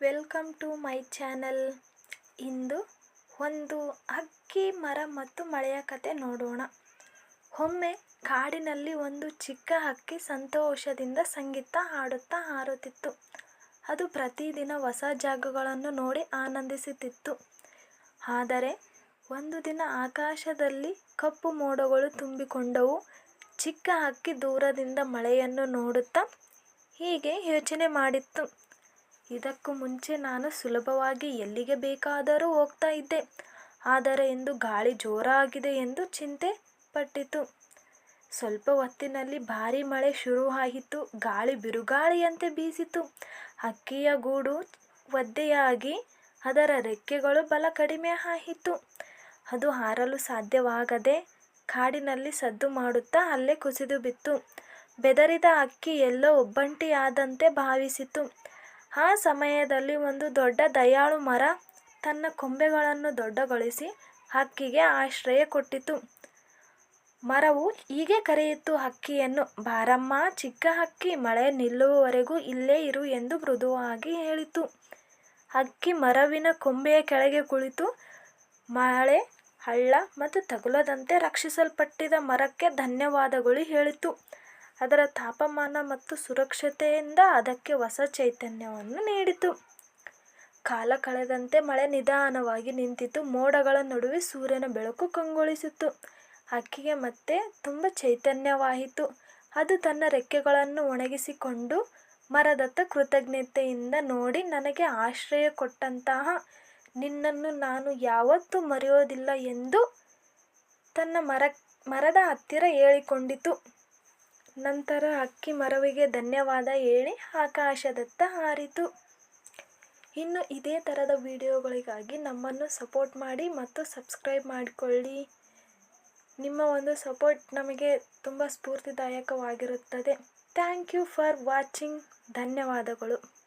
Welcome to my channel. ಇಂದು ಒಂದು ಅಕ್ಕಿ, ಮರ ಮತ್ತು ಮಳೆಯ ಕತೆ ನೋಡೋಣ. ಒಮ್ಮೆ ಕಾಡಿನಲ್ಲಿ ಒಂದು ಚಿಕ್ಕ ಹಕ್ಕಿ ಸಂತೋಷದಿಂದ ಸಂಗೀತ ಹಾಡುತ್ತಾ ಹಾರುತ್ತಿತ್ತು. ಅದು ಪ್ರತಿದಿನ ಹೊಸ ಜಾಗಗಳನ್ನು ನೋಡಿ ಆನಂದಿಸುತ್ತಿತ್ತು. ಆದರೆ ಒಂದು ದಿನ ಆಕಾಶದಲ್ಲಿ ಕಪ್ಪು ಮೋಡಗಳು ತುಂಬಿಕೊಂಡವು. ಚಿಕ್ಕ ಹಕ್ಕಿ ದೂರದಿಂದ ಮಳೆಯನ್ನು ನೋಡುತ್ತಾ ಹೀಗೆ ಯೋಚನೆ ಮಾಡಿತ್ತು. ಇದಕ್ಕೂ ಮುಂಚೆ ನಾನು ಸುಲಭವಾಗಿ ಎಲ್ಲಿಗೆ ಬೇಕಾದರೂ ಹೋಗ್ತಾ ಇದ್ದೆ. ಆದರೆ ಇಂದು ಗಾಳಿ ಜೋರಾಗಿದೆ ಎಂದು ಚಿಂತೆ ಪಟ್ಟಿತು. ಸ್ವಲ್ಪ ಹೊತ್ತಿನಲ್ಲಿ ಭಾರಿ ಮಳೆ ಶುರುವಾಯಿತು ಗಾಳಿ ಬಿರುಗಾಳಿಯಂತೆ ಬೀಸಿತು. ಅಕ್ಕಿಯ ಗೂಡು ಒದ್ದೆಯಾಗಿ ಅದರ ರೆಕ್ಕೆಗಳು ಬಲ ಕಡಿಮೆ ಆಯಿತು ಅದು ಹಾರಲು ಸಾಧ್ಯವಾಗದೆ ಕಾಡಿನಲ್ಲಿ ಸದ್ದು ಮಾಡುತ್ತಾ ಅಲ್ಲೇ ಕುಸಿದು ಬಿತ್ತು. ಬೆದರಿದ ಅಕ್ಕಿ ಎಲ್ಲೋ ಒಬ್ಬಂಟಿಯಾದಂತೆ ಭಾವಿಸಿತು. ಆ ಸಮಯದಲ್ಲಿ ಒಂದು ದೊಡ್ಡ ದಯಾಳು ಮರ ತನ್ನ ಕೊಂಬೆಗಳನ್ನು ದೊಡ್ಡಗೊಳಿಸಿ ಹಕ್ಕಿಗೆ ಆಶ್ರಯ ಕೊಟ್ಟಿತು. ಮರವು ಹೀಗೆ ಕರೆಯಿತು, ಹಕ್ಕಿಯನ್ನು ಬಾರಮ್ಮ, ಚಿಕ್ಕ ಹಕ್ಕಿ, ಮಳೆ ನಿಲ್ಲುವವರೆಗೂ ಇಲ್ಲೇ ಇರು ಎಂದು ಮೃದುವಾಗಿ ಹೇಳಿತು. ಹಕ್ಕಿ ಮರವಿನ ಕೊಂಬೆಯ ಕೆಳಗೆ ಕುಳಿತು ಮಳೆ, ಹಳ್ಳ ಮತ್ತು ತಗುಲದಂತೆ ರಕ್ಷಿಸಲ್ಪಟ್ಟಿದ ಮರಕ್ಕೆ ಧನ್ಯವಾದಗಳು ಹೇಳಿತು. ಅದರ ತಾಪಮಾನ ಮತ್ತು ಸುರಕ್ಷತೆಯಿಂದ ಅದಕ್ಕೆ ಹೊಸ ಚೈತನ್ಯವನ್ನು ನೀಡಿತು. ಕಾಲ ಕಳೆದಂತೆ ಮಳೆ ನಿಧಾನವಾಗಿ ನಿಂತಿತು. ಮೋಡಗಳ ನಡುವೆ ಸೂರ್ಯನ ಬೆಳಕು ಕಂಗೊಳಿಸಿತು. ಹಕ್ಕಿಗೆ ಮತ್ತೆ ತುಂಬ ಚೈತನ್ಯವಾಯಿತು. ಅದು ತನ್ನ ರೆಕ್ಕೆಗಳನ್ನು ಒಣಗಿಸಿಕೊಂಡು ಮರದತ್ತ ಕೃತಜ್ಞತೆಯಿಂದ ನೋಡಿ ನನಗೆ ಆಶ್ರಯ ಕೊಟ್ಟಂತಹ ನಿನ್ನನ್ನು ನಾನು ಯಾವತ್ತೂ ಮರೆಯೋದಿಲ್ಲ ಎಂದು ತನ್ನ ಮರ ಮರದ ಹತ್ತಿರ ಹೇಳಿಕೊಂಡಿತು. ನಂತರ ಅಕ್ಕಿ ಮರವಿಗೆ ಧನ್ಯವಾದ ಹೇಳಿ ಆಕಾಶದತ್ತ ಹಾರಿತು. ಇನ್ನು ಇದೇ ಥರದ ವಿಡಿಯೋಗಳಿಗಾಗಿ ನಮ್ಮನ್ನು ಸಪೋರ್ಟ್ ಮಾಡಿ ಮತ್ತು ಸಬ್ಸ್ಕ್ರೈಬ್ ಮಾಡಿಕೊಳ್ಳಿ. ನಿಮ್ಮ ಒಂದು ಸಪೋರ್ಟ್ ನಮಗೆ ತುಂಬ ಸ್ಫೂರ್ತಿದಾಯಕವಾಗಿರುತ್ತದೆ. Thank you for watching. ಧನ್ಯವಾದಗಳು.